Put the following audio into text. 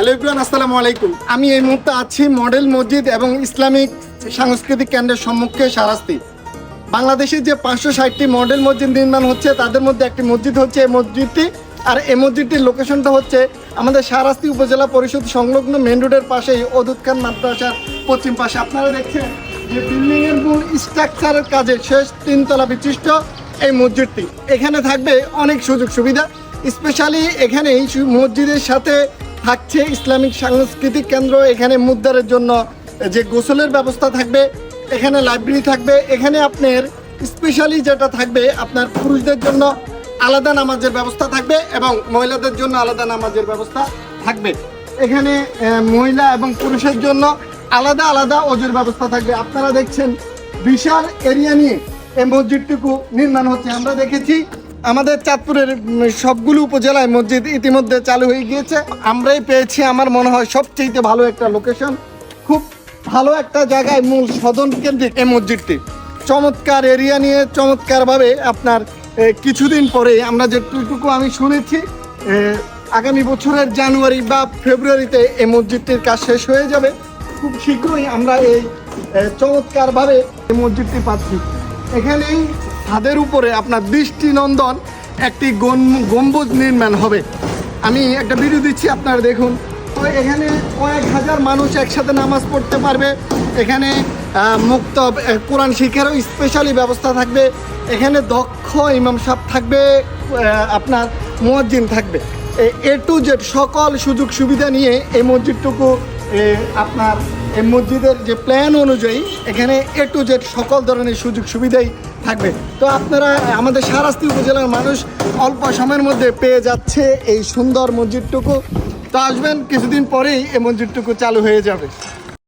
Hello Ibran আসসালামু আলাইকুম। আমি এই মুহূর্তে আছি মডেল মসজিদ এবং ইসলামিক সাংস্কৃতিক কেন্দ্রের সম্মুখে সারাস্তি। বাংলাদেশের যে পাঁচশো ষাটটি মডেল মসজিদ নির্মাণ হচ্ছে, তাদের মধ্যে একটি মসজিদ হচ্ছে এই মসজিদটি। আর এই মসজিদটির লোকেশনটা হচ্ছে আমাদের সারাস্তি উপজেলা পরিষদ সংলগ্ন মেন রোডের পাশেই অদুত খান মাদ্রাসার পশ্চিম পাশে। আপনারা দেখছেন যে বিল্ডিং এর মূল স্ট্রাকচারের কাজে শেষ তিনতলা বিশিষ্ট এই মসজিদটি। এখানে থাকবে অনেক সুযোগ সুবিধা স্পেশালি এখানে এই মসজিদের সাথে থাকছে ইসলামিক সাংস্কৃতিক কেন্দ্র, এখানে মুদ্রার জন্য যে গোসলের ব্যবস্থা থাকবে, এখানে লাইব্রেরি থাকবে, এখানে আপনার স্পেশালি যেটা থাকবে, আপনার পুরুষদের জন্য আলাদা নামাজের ব্যবস্থা থাকবে এবং মহিলাদের জন্য আলাদা নামাজের ব্যবস্থা থাকবে। এখানে মহিলা এবং পুরুষের জন্য আলাদা আলাদা ওজুর ব্যবস্থা থাকবে। আপনারা দেখছেন বিশাল এরিয়া নিয়ে এই মসজিদটুকু নির্মাণ হচ্ছে। আমরা দেখেছি আমাদের চাঁদপুরের সবগুলো উপজেলায় মসজিদ ইতিমধ্যে চালু হয়ে গিয়েছে। আমরাই পেয়েছি, আমার মনে হয় সবচেয়ে ভালো একটা লোকেশন খুব ভালো একটা জায়গায় মূল সদন কেন্দ্রিক এই মসজিদটি। চমৎকার এরিয়া নিয়ে চমৎকারভাবে আপনার কিছুদিন পরে আমরা যেটুকু আমি শুনেছি আগামী বছরের জানুয়ারি বা ফেব্রুয়ারিতে এই মসজিদটির কাজ শেষ হয়ে যাবে। খুব শীঘ্রই আমরা এই চমৎকারভাবে এই মসজিদটি পাচ্ছি। এখানেই ছাদের উপরে আপনার দৃষ্টিনন্দন একটি গম- গম্বুজ নির্মাণ হবে। আমি একটা ভিডিও দিচ্ছি, আপনারা দেখুন। তো এখানে কয়েক হাজার মানুষ একসাথে নামাজ পড়তে পারবে। এখানে মুক্ত কোরআন শিক্ষারও স্পেশালি ব্যবস্থা থাকবে। এখানে দক্ষ ইমাম সাহেব থাকবে আপনার মুয়াজ্জিন থাকবে। এ টু জেড সকল সুযোগ সুবিধা নিয়ে এই মসজিদটুকু আপনার এই মসজিদের যে প্ল্যান অনুযায়ী এখানে এ টু জেড সকল ধরনের সুযোগ সুবিধাই থাকবে। তো আপনারা, আমাদের সারাস্তি উপজেলার মানুষ অল্প সময়ের মধ্যে পেয়ে যাচ্ছে এই সুন্দর মসজিদটুকু। তো আসবেন, কিছুদিন পরেই এই মসজিদটুকু চালু হয়ে যাবে।